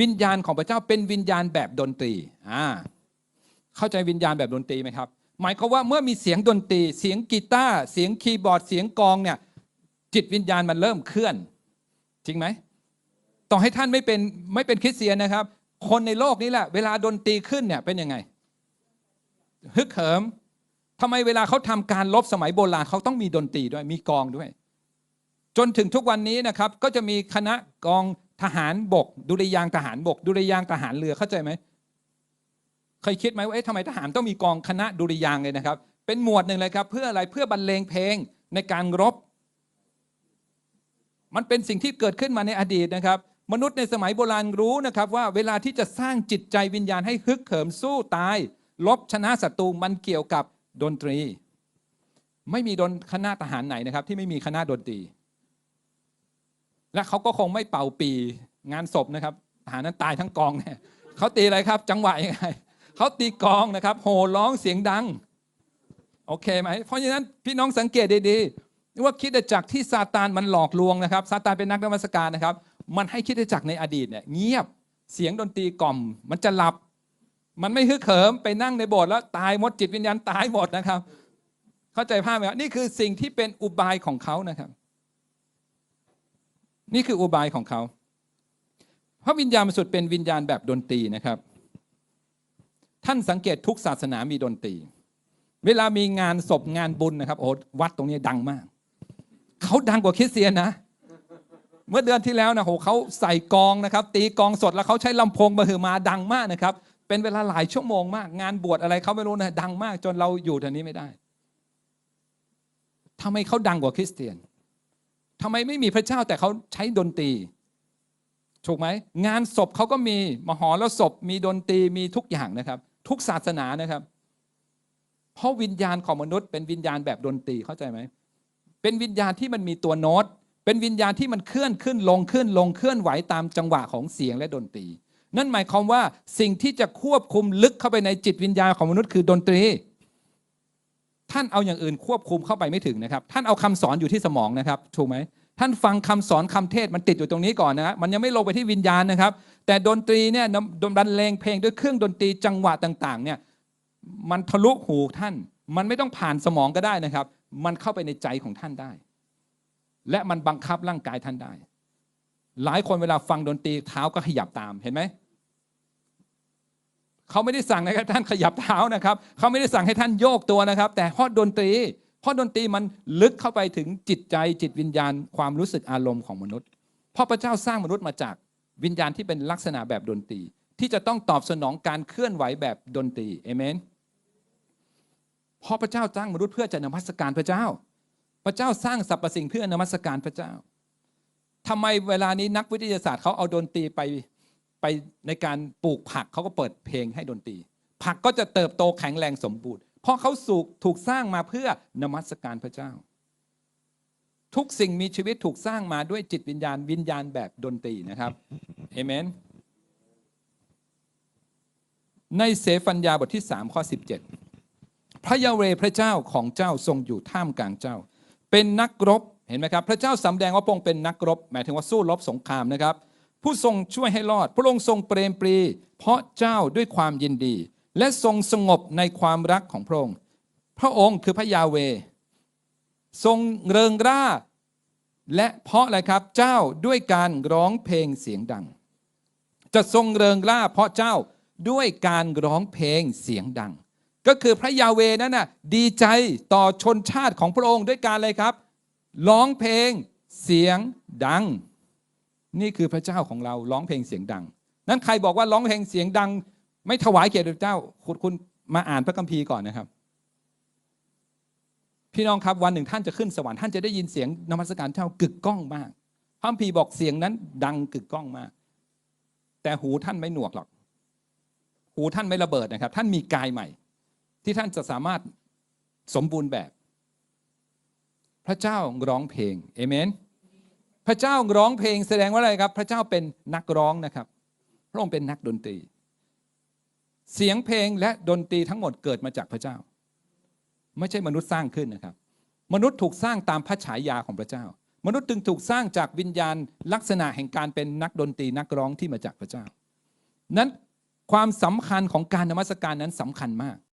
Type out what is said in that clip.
วิญญาณของพระเจ้าเป็นวิญญาณแบบดนตรีอ่าเข้าใจวิญญาณแบบดนตรีไหมครับ หมายความว่าเมื่อมีเสียงดนตรี เสียงกีตาร์เสียงคีย์บอร์ดเสียงกองเนี่ยจิตวิญญาณมันเริ่มเคลื่อน จริงไหมต่อให้ท่านไม่เป็นไม่เป็นคริสเตียนนะครับ คนในโลกนี้แหละ เวลาดนตรีขึ้นเนี่ยเป็นยังไงฮึกเหิมทำไมเวลาเขาทำการลบสมัยโบราณเขาต้องมีดนตรีด้วยมีกองด้วย จนถึงทุกวันนี้นะครับ ก็จะมีคณะกอง ทหารบก ดุริยางทหารบก ดุริยางทหารเรือเข้าใจไหมเคยคิดไหมว่าเอ๊ะทำไมทหารต้องมีกองคณะดุริยางเลยนะครับ เป็นหมวดหนึ่งเลยครับ เพื่ออะไรเพื่อบรรเลงเพลงในการรบ มันเป็นสิ่งที่เกิดขึ้นมาในอดีตนะครับ มนุษย์ในสมัยโบราณรู้นะครับ ว่าเวลาที่จะสร้างจิตใจวิญญาณให้ฮึกเหิมสู้ตายลบชนะศัตรูมันเกี่ยวกับดนตรี ไม่มีดนคณะทหารไหนนะครับ ที่ไม่มีคณะดนตรี และเขาก็คงไม่เป่าปีงานศพนะครับทหารนั้นตายทั้งกองเนี่ยเขาตีอะไรครับ จังหวะยังไงเขาตีกองนะครับ โห่ร้องเสียงดัง โอเคไหมเพราะฉะนั้นพี่น้องสังเกตดีๆว่าคิดจักรที่ซาตานมันหลอกลวงนะครับซาตานเป็นนักนมัสการนะครับ มันให้คิดจักรในอดีตเนี่ยเงียบเสียงดนตรีกล่อม มันจะหลับ มันไม่ฮึกเหิมไปนั่งในโบสถ์แล้วตายหมดจิตวิญญาณตายหมดนะครับ เข้าใจภาพไหมครับนี่คือสิ่งที่เป็นอุบายของเขานะครับ นี่คืออุบายของเขา พระวิญญาณบริสุทธิ์เป็นวิญญาณแบบดนตรีนะครับ ท่านสังเกตทุกศาสนามีดนตรี เวลามีงานศพงานบุญนะครับโอ้วัดตรงนี้ดังมาก เขาดังกว่าคริสเตียนนะ เมื่อเดือนที่แล้วนะโหเขาใส่กองนะครับ ตีกองสดแล้วเขาใช้ลำโพงมาหือมาดังมากนะครับ เป็นเวลาหลายชั่วโมงมาก งานบวชอะไรเขาไม่รู้นะดังมากจนเราอยู่แถวนี้ไม่ได้ทำไมเขาดังกว่าคริสเตียน ทำไมไม่มีพระเจ้าแต่เขาใช้ดนตรี ถูกไหมงานศพเขาก็มีมหรสพมีดนตรีมีทุกอย่างนะครับ ทุกศาสนานะครับ เพราะวิญญาณของมนุษย์ เป็นวิญญาณแบบดนตรีเข้าใจไหมเป็นวิญญาณที่มันมีตัวโน้ตเป็นวิญญาณที่มันเคลื่อนขึ้นลงขึ้นลงเคลื่อนไหวตามจังหวะของเสียงและดนตรี นั่นหมายความว่าสิ่งที่จะควบคุมลึกเข้าไปในจิตวิญญาณของมนุษย์คือดนตรี ท่านเอาอย่างอื่นควบคุมเข้าไปไม่ถึงนะครับ ท่านเอาคำสอนอยู่ที่สมองนะครับ ถูกไหมท่านฟังคำสอนคำเทศมันติดอยู่ตรงนี้ก่อนนะมันยังไม่ลงไปที่วิญญาณนะครับ แต่ดนตรีเนี่ยดนบรรเลงเพลงด้วยเครื่องดนตรีจังหวะต่างๆเนี่ยมันทะลุหูท่าน มันไม่ต้องผ่านสมองก็ได้นะครับ มันเข้าไปในใจของท่านได้ และมันบังคับร่างกายท่านได้ หลายคนเวลาฟังดนตรีเท้าก็ขยับตามเห็นไหม เขาไม่ได้สั่งให้ท่านขยับเท้านะครับ เขาไม่ได้สั่งให้ท่านโยกตัวนะครับ แต่เพราะดนตรี เพราะดนตรีมันลึกเข้าไปถึงจิตใจจิตวิญญาณ ความรู้สึกอารมณ์ของมนุษย์เพราะพระเจ้าสร้างมนุษย์มาจากวิญญาณที่เป็นลักษณะแบบดนตรี ที่จะต้องตอบสนองการเคลื่อนไหวแบบดนตรีเอเมนเพราะพระเจ้าสร้างมนุษย์เพื่อจะนมัสการพระเจ้า พระเจ้าสร้างสรรพสิ่งเพื่อนมัสการพระเจ้าทำไมเวลานี้นักวิทยาศาสตร์เขาเอาดนตรีไป ไปในการปลูกผักเขาก็เปิดเพลงให้ดนตรี ผักก็จะเติบโตแข็งแรงสมบูรณ์ เพราะเขาสูกถูกสร้างมาเพื่อนมัสการพระเจ้า ทุกสิ่งมีชีวิตถูกสร้างมาด้วยจิตวิญญาณวิญญาณแบบดนตรีนะครับเอเมนในเสฟัญญาบทที่3ข้อ17 พระยาเวพระเจ้าของเจ้าทรงอยู่ท่ามกลางเจ้า เป็นนักรบเห็นไหมครับ พระเจ้าสำแดงว่าพระองค์เป็นนักรบ หมายถึงว่าสู้รบสงครามนะครับ ผู้ทรงช่วยให้รอด พระองค์ทรงเปรมปรี เพราะเจ้าด้วยความยินดี และทรงสงบในความรักของพระองค์ พระองค์คือพระยาเว ทรงเริงร่า และเพราะอะไรครับเจ้าด้วยการร้องเพลงเสียงดัง จะทรงเริงร่า เพราะเจ้าด้วยการร้องเพลงเสียงดัง ก็คือพระยาเวนั้นน่ะดีใจต่อชนชาติของพระองค์ด้วยการอะไรครับ ร้องเพลงเสียงดัง นี่คือพระเจ้าของเราร้องเพลงเสียงดัง นั้นใครบอกว่าร้องเพลงเสียงดัง ไม่ถวายเกียรติพระเจ้าคุณคุณมาอ่านพระคัมภีร์ก่อนนะครับ พี่น้องครับวันหนึ่งท่านจะขึ้นสวรรค์ท่านจะได้ยินเสียงนมัสการเจ้ากึกก้องมากพระคัมภีร์บอกเสียงนั้น ดังกึกก้องมาก แต่หูท่านไม่หนวกหรอก หูท่านไม่ระเบิดนะครับ ท่านมีกายใหม่ ที่ท่านจะสามารถสมบูรณ์แบบ พระเจ้าร้องเพลงเอเมน พระเจ้าร้องเพลงแสดงว่าอะไรครับ พระเจ้าเป็นนักร้องนะครับ พระองค์เป็นนักดนตรี เสียงเพลงและดนตรีทั้งหมดเกิดมาจากพระเจ้า ไม่ใช่มนุษย์สร้างขึ้นนะครับ มนุษย์ถูกสร้างตามพระฉายาของพระเจ้า มนุษย์จึงถูกสร้างจากวิญญาณ ลักษณะแห่งการเป็นนักดนตรีนักร้องที่มาจากพระเจ้า นั้นความสำคัญของการนมัสการนั้นสำคัญมาก